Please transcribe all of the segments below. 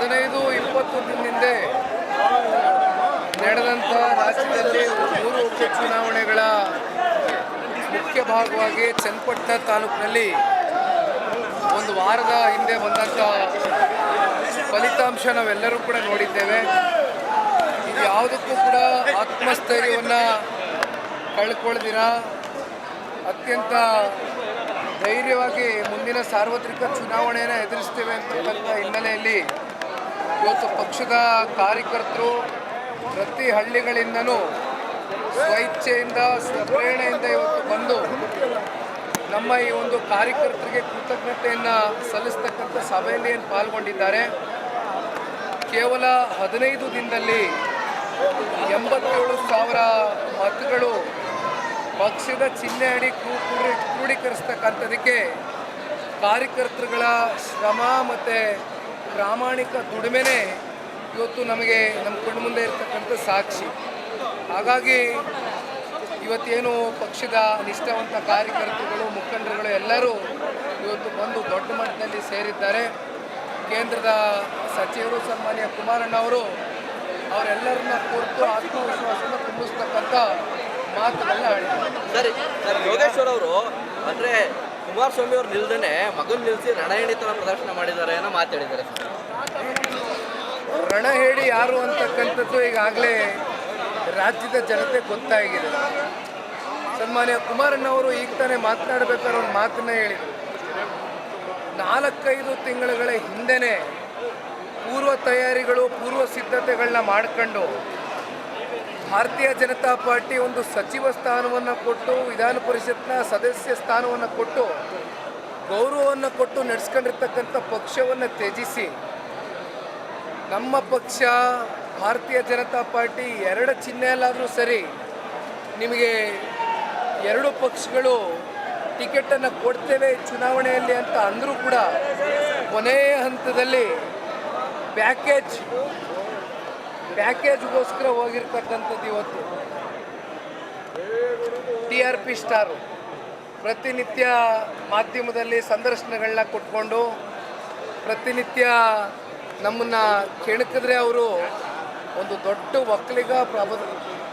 ಹದಿನೈದು ಇಪ್ಪತ್ತು ಹಿಂದೆ ನಡೆದಂಥ ರಾಜ್ಯದಲ್ಲಿ ಮೂರು ಉಪಚುನಾವಣೆಗಳ ಮುಖ್ಯ ಭಾಗವಾಗಿ ಚನ್ನಪಟ್ಟಣ ತಾಲೂಕಿನಲ್ಲಿ ಒಂದು ವಾರದ ಹಿಂದೆ ಬಂದಂಥ ಫಲಿತಾಂಶ ನಾವೆಲ್ಲರೂ ಕೂಡ ನೋಡಿದ್ದೇವೆ. ಇದು ಯಾವುದಕ್ಕೂ ಕೂಡ ಆತ್ಮಸ್ಥೈರ್ಯವನ್ನು ಕಳ್ಕೊಳ್ದಿರ. ಅತ್ಯಂತ ಧೈರ್ಯವಾಗಿ ಮುಂದಿನ ಸಾರ್ವತ್ರಿಕ ಚುನಾವಣೆಯನ್ನು ಎದುರಿಸ್ತೇವೆ ಅಂತಕ್ಕಂಥ ಹಿನ್ನೆಲೆಯಲ್ಲಿ ಇವತ್ತು ಪಕ್ಷದ ಕಾರ್ಯಕರ್ತರು ಪ್ರತಿ ಹಳ್ಳಿಗಳಿಂದನೂ ಸ್ವಇಚ್ಛೆಯಿಂದ ಸ್ವಪ್ರೇರಣೆಯಿಂದ ಇವತ್ತು ಬಂದು ನಮ್ಮ ಈ ಒಂದು ಕಾರ್ಯಕರ್ತರಿಗೆ ಕೃತಜ್ಞತೆಯನ್ನು ಸಲ್ಲಿಸ್ತಕ್ಕಂಥ ಸಭೆಯಲ್ಲಿ ಏನು ಪಾಲ್ಗೊಂಡಿದ್ದಾರೆ. ಕೇವಲ ಹದಿನೈದು ದಿನದಲ್ಲಿ ಎಂಬತ್ತೇಳು ಸಾವಿರ ಮತಗಳು ಪಕ್ಷದ ಚಿಹ್ನೆ ಅಡಿ ಕ್ರೂ- ಕ್ರೂ- ಕ್ರೋಢೀಕರಿಸ್ತಕ್ಕಂಥದಕ್ಕೆ ಕಾರ್ಯಕರ್ತರುಗಳ ಶ್ರಮ ಮತ್ತು ಪ್ರಾಮಾಣಿಕ ದುಡಿಮೆನೇ ಇವತ್ತು ನಮಗೆ ನಮ್ಮ ಕಣ್ಣು ಮುಂದೆ ಇರತಕ್ಕಂಥ ಸಾಕ್ಷಿ. ಹಾಗಾಗಿ ಇವತ್ತೇನು ಪಕ್ಷದ ನಿಷ್ಠಾವಂತ ಕಾರ್ಯಕರ್ತರುಗಳು, ಮುಖಂಡರುಗಳು ಎಲ್ಲರೂ ಇವತ್ತು ಬಂದು ದೊಡ್ಡ ಮಟ್ಟದಲ್ಲಿ ಸೇರಿದ್ದಾರೆ. ಕೇಂದ್ರದ ಸಚಿವರು ಸನ್ಮಾನ್ಯ ಕುಮಾರಣ್ಣ ಅವರು ಅವರೆಲ್ಲರನ್ನ ಕುರಿತು ಆತ್ಮವಿಶ್ವಾಸವನ್ನು ತುಂಬಿಸ್ತಕ್ಕಂಥ ಮಾತುಗಳನ್ನ ಸರಿ, ಸರ್, ಯೋಗೇಶ್ವರ್ ಅವರು ಅಂದ್ರೆ ಕುಮಾರಸ್ವಾಮಿ ಅವ್ರು ನಿಲ್ದೇ ಮಗನ್ ನಿಲ್ಸಿ ರಣಹೇಣಿತನ ಪ್ರದರ್ಶನ ಮಾಡಿದ್ದಾರೆ ಅನ್ನೋ ಮಾತಾಡಿದ್ದಾರೆ ರಣ ಹೇಳಿ ಯಾರು ಅಂತಕ್ಕಂಥದ್ದು ಈಗಾಗಲೇ ರಾಜ್ಯದ ಜನತೆ ಗೊತ್ತಾಗಿದೆ. ಸನ್ಮಾನ್ಯ ಕುಮಾರಣ್ಣವರು ಈಗ ತಾನೇ ಮಾತನಾಡಬೇಕಾದ್ರೆ ಒಂದು ಮಾತನ್ನ ಹೇಳಿದರು. ನಾಲ್ಕೈದು ತಿಂಗಳುಗಳ ಹಿಂದೆನೇ ಪೂರ್ವ ತಯಾರಿಗಳು, ಪೂರ್ವ ಸಿದ್ಧತೆಗಳನ್ನ ಮಾಡ್ಕೊಂಡು ಭಾರತೀಯ ಜನತಾ ಪಾರ್ಟಿ ಒಂದು ಸಚಿವ ಸ್ಥಾನವನ್ನು ಕೊಟ್ಟು, ವಿಧಾನ ಪರಿಷತ್ನ ಸದಸ್ಯ ಸ್ಥಾನವನ್ನು ಕೊಟ್ಟು, ಗೌರವವನ್ನು ಕೊಟ್ಟು ನಡೆಸ್ಕೊಂಡಿರ್ತಕ್ಕಂಥ ಪಕ್ಷವನ್ನು ತ್ಯಜಿಸಿ, ನಮ್ಮ ಪಕ್ಷ, ಭಾರತೀಯ ಜನತಾ ಪಾರ್ಟಿ ಎರಡು ಚಿಹ್ನೆಯಲ್ಲಾದರೂ ಸರಿ ನಿಮಗೆ ಎರಡು ಪಕ್ಷಗಳು ಟಿಕೆಟನ್ನು ಕೊಡ್ತೇವೆ ಚುನಾವಣೆಯಲ್ಲಿ ಅಂತ ಅಂದರೂ ಕೂಡ, ಕೊನೆಯ ಹಂತದಲ್ಲಿ ಪ್ಯಾಕೇಜ್ ಪ್ಯಾಕೇಜ್ಗೋಸ್ಕರ ಹೋಗಿರ್ತಕ್ಕಂಥದ್ದು ಇವತ್ತು. T R P star. ಪ್ರತಿನಿತ್ಯ ಮಾಧ್ಯಮದಲ್ಲಿ ಸಂದರ್ಶನಗಳನ್ನ ಕೊಟ್ಕೊಂಡು, ಪ್ರತಿನಿತ್ಯ ನಮ್ಮನ್ನು ಕೆಣಕಿದ್ರೆ ಅವರು ಒಂದು ದೊಡ್ಡ ಒಕ್ಕಲಿಗ ಪ್ರಭ,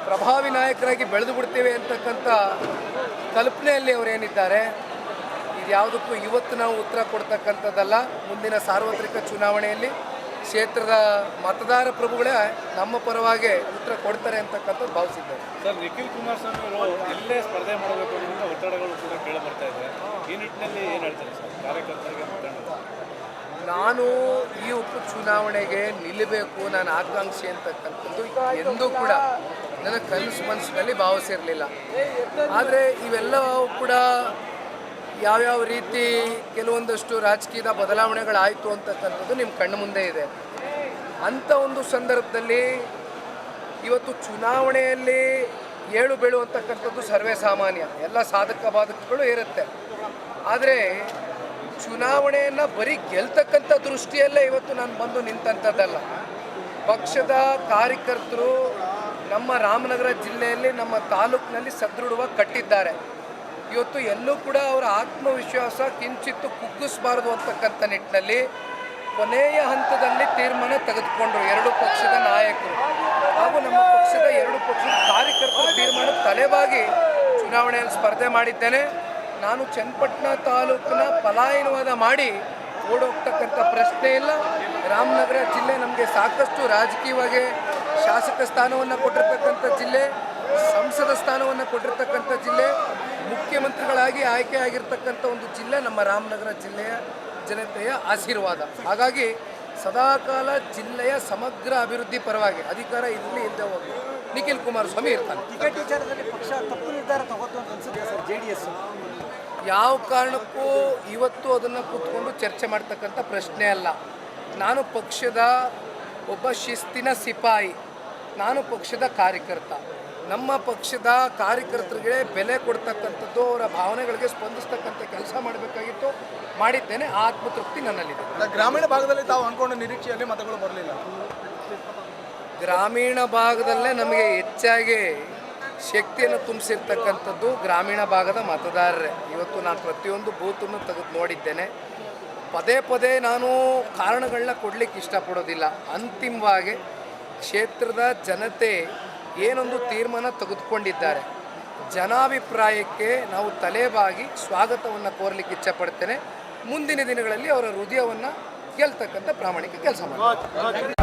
ಪ್ರಭಾವಿ ನಾಯಕರಾಗಿ ಬೆಳೆದು ಬಿಡ್ತೇವೆ ಅಂತಕ್ಕಂಥ ಕಲ್ಪನೆಯಲ್ಲಿ ಅವರೇನಿದ್ದಾರೆ ಇದು ಯಾವುದಕ್ಕೂ ಇವತ್ತು ನಾವು ಉತ್ತರ ಕೊಡ್ತಕ್ಕಂಥದ್ದಲ್ಲ, ಮುಂದಿನ ಸಾರ್ವತ್ರಿಕ ಚುನಾವಣೆಯಲ್ಲಿ. ಕ್ಷೇತ್ರದ ಮತದಾರ ಪ್ರಭುಗಳೇ ನಮ್ಮ ಪರವಾಗಿ ಉತ್ತರ ಕೊಡ್ತಾರೆ ಅಂತಕ್ಕಂಥದ್ದು ಭಾವಿಸಿದ್ದಾರೆ ಸರ್ ನಿಖಿಲ್ ಕುಮಾರಸ್ವಾಮಿ ಅವರು ಇಲ್ಲೇ ಸ್ಪರ್ಧೆ ಮಾಡಬೇಕು ಅನ್ನೋದು ಒತ್ತಡಗಳು ಕೂಡ ಕೇಳಿ ಬರ್ತಾ ಇದೆ. ಈ ನಿಟ್ಟಿನಲ್ಲಿ ಏನು ಹೇಳ್ತಾರೆ ಸರ್ ಕಾರ್ಯಕರ್ತರಿಗೆ ನಾನು ಈ ಉಪಚುನಾವಣೆಗೆ ನಿಲ್ಲಬೇಕು ನಾನು ಆಕಾಂಕ್ಷಿ ಅಂತಕ್ಕಂಥದ್ದು ಎಂದೂ ಕೂಡ ನನ್ನ ಕನಸು ಮನಸ್ಸಿನಲ್ಲಿ ಭಾವಿಸಿರಲಿಲ್ಲ. ಆದರೆ ಇವೆಲ್ಲವೂ ಕೂಡ ಯಾವ್ಯಾವ ರೀತಿ ಕೆಲವೊಂದಷ್ಟು ರಾಜಕೀಯದ ಬದಲಾವಣೆಗಳಾಯಿತು ಅಂತಕ್ಕಂಥದ್ದು ನಿಮ್ಮ ಕಣ್ಣು ಮುಂದೆ ಇದೆ. ಅಂಥ ಒಂದು ಸಂದರ್ಭದಲ್ಲಿ ಇವತ್ತು ಚುನಾವಣೆಯಲ್ಲಿ ಏಳು ಬೀಳು ಅಂತಕ್ಕಂಥದ್ದು ಸರ್ವೇ ಸಾಮಾನ್ಯ. ಎಲ್ಲ ಸಾಧಕ ಬಾಧಕಗಳು ಇರುತ್ತೆ. ಆದರೆ ಚುನಾವಣೆಯನ್ನು ಬರೀ ಗೆಲ್ತಕ್ಕಂಥ ದೃಷ್ಟಿಯಲ್ಲೇ ಇವತ್ತು ನಾನು ಬಂದು ನಿಂತಂಥದ್ದಲ್ಲ. ಪಕ್ಷದ ಕಾರ್ಯಕರ್ತರು ನಮ್ಮ ರಾಮನಗರ ಜಿಲ್ಲೆಯಲ್ಲಿ ನಮ್ಮ ತಾಲೂಕಿನಲ್ಲಿ ಸದೃಢವಾಗಿ ಕಟ್ಟಿದ್ದಾರೆ. ಇವತ್ತು ಎಲ್ಲೂ ಕೂಡ ಅವರ ಆತ್ಮವಿಶ್ವಾಸ ಕಿಂಚಿತ್ತು ಕುಗ್ಗಿಸಬಾರದು ಅಂತಕ್ಕಂಥ ನಿಟ್ಟಿನಲ್ಲಿ ಕೊನೆಯ ಹಂತದಲ್ಲಿ ತೀರ್ಮಾನ ತೆಗೆದುಕೊಂಡ್ರು ಎರಡು ಪಕ್ಷದ ನಾಯಕರು. ಹಾಗೂ ನಮ್ಮ ಪಕ್ಷದ ಎರಡು ಪಕ್ಷದ ಕಾರ್ಯಕರ್ತರು ತೀರ್ಮಾನ ತಲೆಬಾಗಿ ಚುನಾವಣೆಯಲ್ಲಿ ಸ್ಪರ್ಧೆ ಮಾಡಿದ್ದೇನೆ. ನಾನು ಚನ್ನಪಟ್ಟಣ ತಾಲೂಕಿನ ಪಲಾಯನವಾದ ಮಾಡಿ ಓಡೋಗ್ತಕ್ಕಂಥ ಪ್ರಶ್ನೆ ಇಲ್ಲ. ರಾಮನಗರ ಜಿಲ್ಲೆ ನಮಗೆ ಸಾಕಷ್ಟು ರಾಜಕೀಯವಾಗಿ ಶಾಸಕ ಸ್ಥಾನವನ್ನು ಕೊಟ್ಟಿರ್ತಕ್ಕಂಥ ಜಿಲ್ಲೆ, ಸಂಸದ ಸ್ಥಾನವನ್ನು ಕೊಟ್ಟಿರ್ತಕ್ಕಂಥ ಜಿಲ್ಲೆ ಮುಖ್ಯಮಂತ್ರಿಗಳಾಗಿ ಆಯ್ಕೆ ಆಗಿರ್ತಕ್ಕಂಥ ಒಂದು ಜಿಲ್ಲೆ ನಮ್ಮ ರಾಮನಗರ ಜಿಲ್ಲೆಯ ಜನತೆಯ ಆಶೀರ್ವಾದ. ಹಾಗಾಗಿ ಸದಾಕಾಲ ಜಿಲ್ಲೆಯ ಸಮಗ್ರ ಅಭಿವೃದ್ಧಿ ಪರವಾಗಿ ಅಧಿಕಾರ ಇಲ್ಲಿ ಇಲ್ಲದೆ ಹೋಗಿ ನಿಖಿಲ್ ಕುಮಾರಸ್ವಾಮಿ ಇರ್ತಾನೆ. ಟಿಕೆಟ್ ವಿಚಾರದಲ್ಲಿ ಪಕ್ಷ ತಪ್ಪು ನಿರ್ಧಾರ ತಗೋತು ಅಂತ ಅನ್ಸುತ್ತೆ ಸರ್ ಜೆ ಡಿ ಎಸ್ ಯಾವ ಕಾರಣಕ್ಕೂ ಇವತ್ತು ಅದನ್ನು ಕೂತ್ಕೊಂಡು ಚರ್ಚೆ ಮಾಡ್ತಕ್ಕಂಥ ಪ್ರಶ್ನೆ ಅಲ್ಲ. ನಾನು ಪಕ್ಷದ ಒಬ್ಬ ಶಿಸ್ತಿನ ಸಿಪಾಯಿ. ನಾನು ಪಕ್ಷದ ಕಾರ್ಯಕರ್ತ. ನಮ್ಮ ಪಕ್ಷದ ಕಾರ್ಯಕರ್ತರಿಗೆ ಬೆಲೆ ಕೊಡ್ತಕ್ಕಂಥದ್ದು ಅವರ ಭಾವನೆಗಳಿಗೆ ಸ್ಪಂದಿಸ್ತಕ್ಕಂಥ ಕೆಲಸ ಮಾಡಬೇಕಾಗಿತ್ತು. ಮಾಡಿದ್ದೇನೆ. ಆ ಆತ್ಮತೃಪ್ತಿ ನನ್ನಲ್ಲಿದೆ. ಗ್ರಾಮೀಣ ಭಾಗದಲ್ಲಿ ತಾವು ಅನ್ಕೊಂಡ ನಿರೀಕ್ಷೆಯಲ್ಲಿ ಮತಗಳು ಬರಲಿಲ್ಲ. ಗ್ರಾಮೀಣ ಭಾಗದಲ್ಲೇ ನಮಗೆ ಹೆಚ್ಚಾಗಿ ಶಕ್ತಿಯನ್ನು ತುಂಬಿಸಿರ್ತಕ್ಕಂಥದ್ದು ಗ್ರಾಮೀಣ ಭಾಗದ ಮತದಾರರೇ. ಇವತ್ತು ನಾನು ಪ್ರತಿಯೊಂದು ಬೂತನ್ನು ತೆಗೆದು ನೋಡಿದ್ದೇನೆ. ಪದೇ ಪದೇ ನಾನು ಕಾರಣಗಳನ್ನ ಕೊಡಲಿಕ್ಕೆ ಇಷ್ಟಪಡೋದಿಲ್ಲ. ಅಂತಿಮವಾಗಿ ಕ್ಷೇತ್ರದ ಜನತೆ ಏನೊಂದು ತೀರ್ಮಾನ ತೆಗೆದುಕೊಂಡಿದ್ದಾರೆ. ಜನಾಭಿಪ್ರಾಯಕ್ಕೆ ನಾವು ತಲೆಬಾಗಿ ಸ್ವಾಗತವನ್ನು ಕೋರಲಿಕ್ಕೆ ಇಚ್ಛಪಡ್ತೇನೆ. ಮುಂದಿನ ದಿನಗಳಲ್ಲಿ ಅವರ ಹೃದಯವನ್ನು ಗೆಲ್ತಕ್ಕಂಥ ಪ್ರಾಮಾಣಿಕ ಕೆಲಸ ಮಾಡಿ